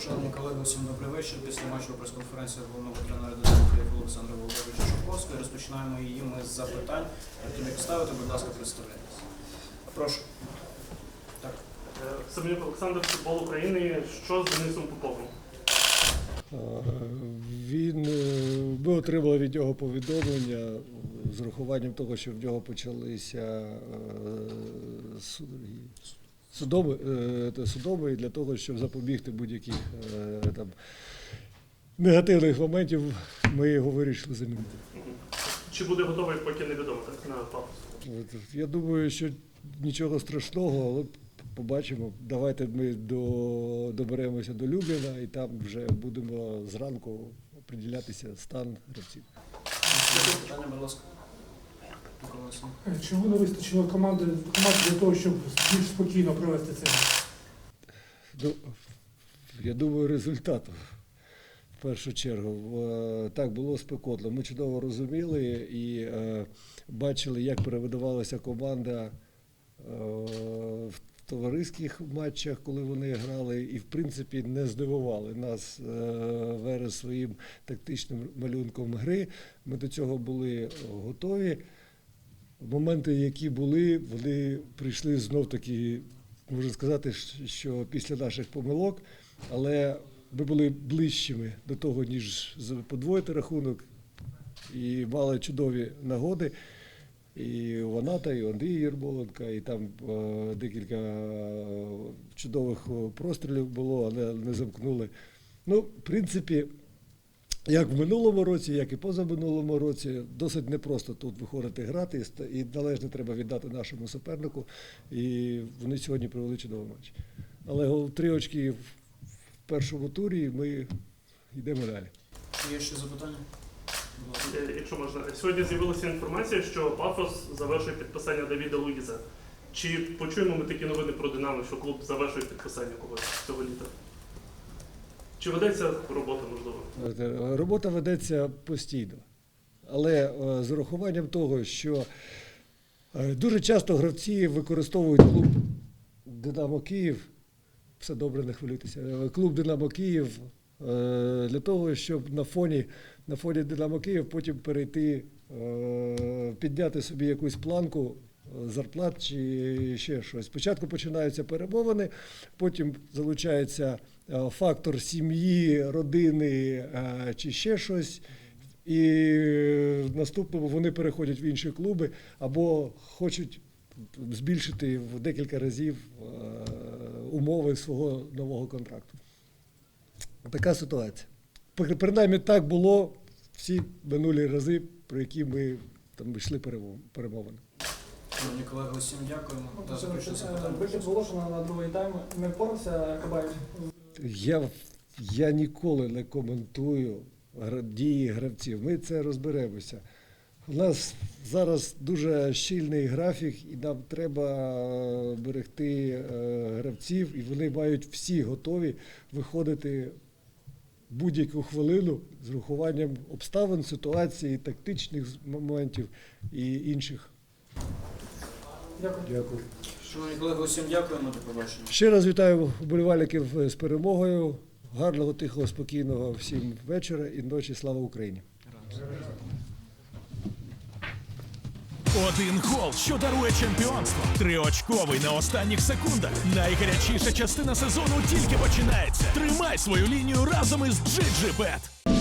Шановні колеги, усім добрий вечір. Після матчу прес-конференція головного тренера Динамо Олександра Володимировича Шовковського. Розпочинаємо її ми з запитань. Перед тим, як ставити, будь ласка, представляйтесь. Прошу. Так. Е, Семенюк Олександр, футбол України. Що з Денисом Поповим? Е, Він е, ми отримали від нього повідомлення з урахуванням того, що в нього почалися е, суд- судоми, е, для того, щоб запобігти будь-яких е, там негативних моментів, ми його вирішили замінити. Чи буде готовий, поки невідомо так на папу? Я думаю, що нічого страшного, але побачимо. Давайте ми до, доберемося до Любліна і там вже будемо зранку оприділятися стан гравців. Питання, будь ласка. Микола Чому не вистачило команди, команди для того, щоб більш спокійно провести це? Ну, я думаю, результату. В першу чергу, Е, так було спекотно. Ми чудово розуміли і е, бачили, як перевидавалася команда е, в товариських матчах, коли вони грали, і в принципі не здивували нас е, Верес своїм тактичним малюнком гри. Ми до цього були готові. Моменти, які були, вони прийшли знов таки, можна сказати, що після наших помилок, але ми були ближчими до того, ніж подвоїти рахунок, і мали чудові нагоди. І Ваната, і у Андрія Єрмоленка, і там е, декілька е, чудових е, прострілів було, але не замкнули. Ну, в принципі, як в минулому році, як і позаминулому році, досить непросто тут виходити грати, і належне треба віддати нашому супернику. І вони сьогодні провели чудовий матч. Але три очки в першому турі і ми йдемо далі. Є ще запитання? Е, Якщо можна, сьогодні з'явилася інформація, що Пафос завершує підписання Давіда Луїза. Чи почуємо ми такі новини про Динамо, що клуб завершує підписання когось цього літа? Чи ведеться робота, можливо? Е, Робота ведеться постійно. Але е, з урахуванням того, що е, дуже часто гравці використовують клуб Динамо Київ, все добре, не хвилюйтеся. Клуб Динамо Київ для того, щоб на фоні, на фоні Динамо Київ потім перейти, підняти собі якусь планку зарплат чи ще щось. Спочатку починаються перемовини, потім залучається е, фактор сім'ї, родини е, чи ще щось. І в наступному вони переходять в інші клуби або хочуть збільшити в декілька разів е, умови свого нового контракту. Така ситуація. При- Принаймні так було всі минулі рази, про які ми там йшли перемовини. Шановні колеги, усім дякуємо. Да, заключне Вихід запитання. Волошина на другий тайм не впорався Кабаєв. Я, я ніколи не коментую гра- дії гравців. Ми це розберемося. У нас зараз дуже щільний графік, і нам треба е, берегти е, гравців, і вони мають всі готові виходити будь-яку хвилину з рахуванням обставин, ситуації, тактичних з- моментів і інших. Дякую. Дякую. Шановні колеги, усім дякуємо. До побачення. Ще раз вітаю вболівальників з перемогою. Гарного, тихого, спокійного всім вечора і ночі. Слава Україні! Один гол, що дарує чемпіонство. Триочковий на останніх секундах. Найгарячіша частина сезону тільки починається. Тримай свою лінію разом із GGBet.